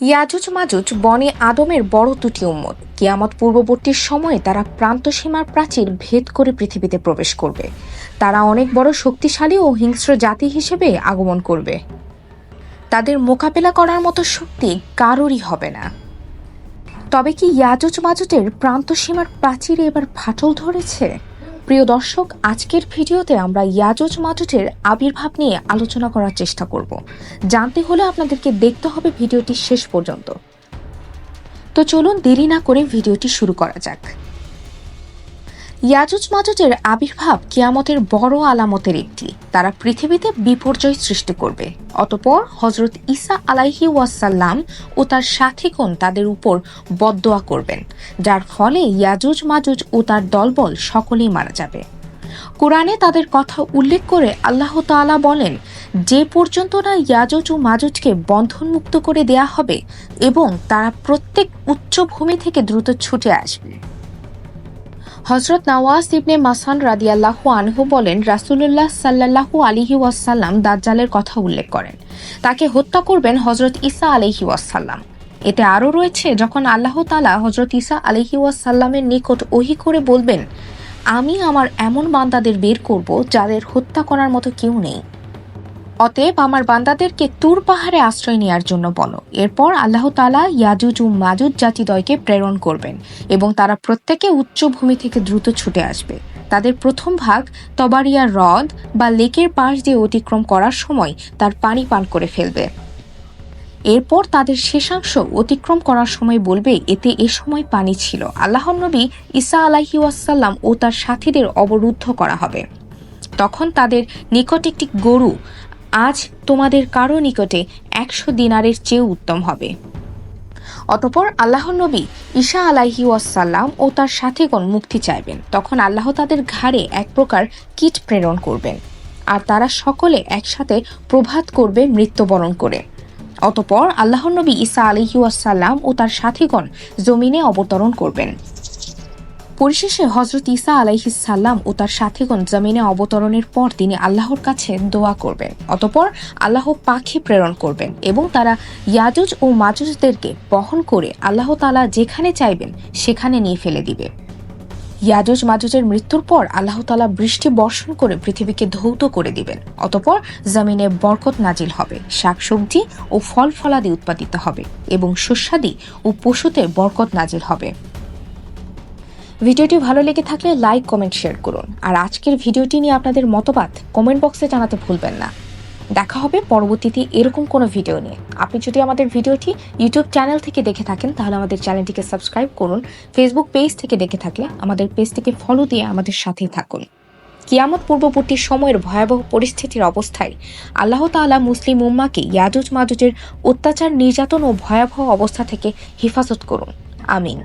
ইয়াজুজ মাজুজ বনে আদমের বড় দুটি উম্মত। কিয়ামত পূর্ববর্তী সময়ে তারা প্রান্তসীমার প্রাচীর ভেদ করে পৃথিবীতে প্রবেশ করবে। তারা অনেক বড় শক্তিশালী ও হিংস্র জাতি হিসেবে আগমন করবে। তাদের মোকাবেলা করার মতো শক্তি কারোরই হবে না। তবে কি ইয়াজুজ মাজুজের প্রান্তসীমার প্রাচীরে এবার ফাটল ধরেছে? প্রিয় দর্শক, আজকের ভিডিওতে আমরা ইয়াজুজ মাজুজের আবির্ভাব নিয়ে আলোচনা করার চেষ্টা করব। জানতে হলে আপনাদেরকে দেখতে হবে ভিডিওটি শেষ পর্যন্ত। তো চলুন দেরি না করে ভিডিওটি শুরু করা যাক। ইয়াজুজ মাজুজের আবির্ভাব কিয়ামতের বড় আলামতের একটি। তারা পৃথিবীতে বিপর্যয় সৃষ্টি করবে। অতপর হজরত ইসা আলাইহি ওয়াসাল্লাম ও তার সাথীগণ তাদের উপর বদদোয়া করবেন, যার ফলে ইয়াজুজ মাজুজ ও তার দলবল সকলেই মারা যাবে। কোরআনে তাদের কথা উল্লেখ করে আল্লাহ তাআলা বলেন, যে পর্যন্ত না ইয়াজুজ ও মাজুজকে বন্ধনমুক্ত করে দেয়া হবে এবং তারা প্রত্যেক উচ্চভূমি থেকে দ্রুত ছুটে আসবে। হজরত নওয়াজ ইবনে মাসান রাদিয়াল্লাহু আনহু বলেন, রাসূলুল্লাহ সাল্লাল্লাহু আলিহি ওয়াসাল্লাম দাজ্জালের কথা উল্লেখ করেন। তাকে হত্যা করবেন হজরত ইসা আলিহি ওয়াসাল্লাম। এতে আরও রয়েছে, যখন আল্লাহ তালা হজরত ইসা আলিহি ওয়াসাল্লামের নিকট ওহি করে বলবেন, আমি আমার এমন বান্দাদের বের করব যাদের হত্যা করার মতো কেউ নেই। অতএব আমার বান্দাদেরকে তুর পাহাড়ে আশ্রয় নেওয়ার জন্য বলো। এরপর আল্লাহ তালা ইয়াজুজ ও মাজুজ জাতিদ্বয়কে প্রেরণ করবেন এবং তারা প্রত্যেকে উচ্চভূমি থেকে দ্রুত ছুটে আসবে। তাদের প্রথম ভাগ তবারিয়া হ্রদ বা লেকের পাশ দিয়ে অতিক্রম করার সময় তার পানি পান করে ফেলবে। এরপর তাদের শেষাংশ অতিক্রম করার সময় বলবে, এতে এ সময় পানি ছিল। আল্লাহ নবী ঈসা আলাহি ওয়াসাল্লাম ও তার সাথীদের অবরুদ্ধ করা হবে। তখন তাদের নিকট একটি গরু আজ তোমাদের কারও নিকটে একশো দিনারের চেয়েও উত্তম হবে। অতপর আল্লাহ নবী ঈশা আলাহি ওয়াসাল্লাম ও তার সাথীগণ মুক্তি চাইবেন। তখন আল্লাহ তাদের ঘাড়ে এক প্রকার কীট প্রেরণ করবেন আর তারা সকলে একসাথে প্রভাত করবে মৃত্যুবরণ করে। অতপর আল্লাহ নবী ঈসা আলহি ওয়াসাল্লাম ও তার সাথীগণ জমিনে অবতরণ করবেন। পরিশেষে হজরত ঈসা আলাইহিসাল্লাম ও তার সাথীগণ জমিনে অবতরণের পর তিনি আল্লাহর কাছে দোয়া করবেন। অতপর আল্লাহ পাখি প্রেরণ করবেন এবং তারা ইয়াজুজ ও মাজুজদেরকে বহন করে আল্লাহ তালা যেখানে চাইবেন সেখানে নিয়ে ফেলে দিবে। ইয়াজুজ মাজুজের মৃত্যুর পর আল্লাহ তালা বৃষ্টি বর্ষণ করে পৃথিবীকে ধৌত করে দিবেন। অতপর জমিনে বরকত নাজিল হবে, শাকসবজি ও ফল ফলাদি উৎপাদিত হবে এবং শস্যাদি ও পশুতে বরকত নাজিল হবে। ভিডিওটি ভালো লেগে থাকলে লাইক, কমেন্ট, শেয়ার করুন। আর আজকের ভিডিওটি নিয়ে আপনাদের মতবাদ কমেন্ট বক্সে জানাতে ভুলবেন না। দেখা হবে পরবর্তীতে এরকম কোনো ভিডিও নিয়ে। আপনি যদি আমাদের ভিডিওটি ইউটিউব চ্যানেল থেকে দেখে থাকেন, তাহলে আমাদের চ্যানেলটিকে সাবস্ক্রাইব করুন। ফেসবুক পেজ থেকে দেখে থাকলে আমাদের পেজটিকে ফলো দিয়ে আমাদের সাথেই থাকুন। কিয়ামত পূর্ববর্তী সময়ের ভয়াবহ পরিস্থিতির অবস্থায় আল্লাহ তাআলা মুসলিম উম্মাকে ইয়াজুজ মাজুজের অত্যাচার, নির্যাতন ও ভয়াবহ অবস্থা থেকে হেফাজত করুন। আমিন।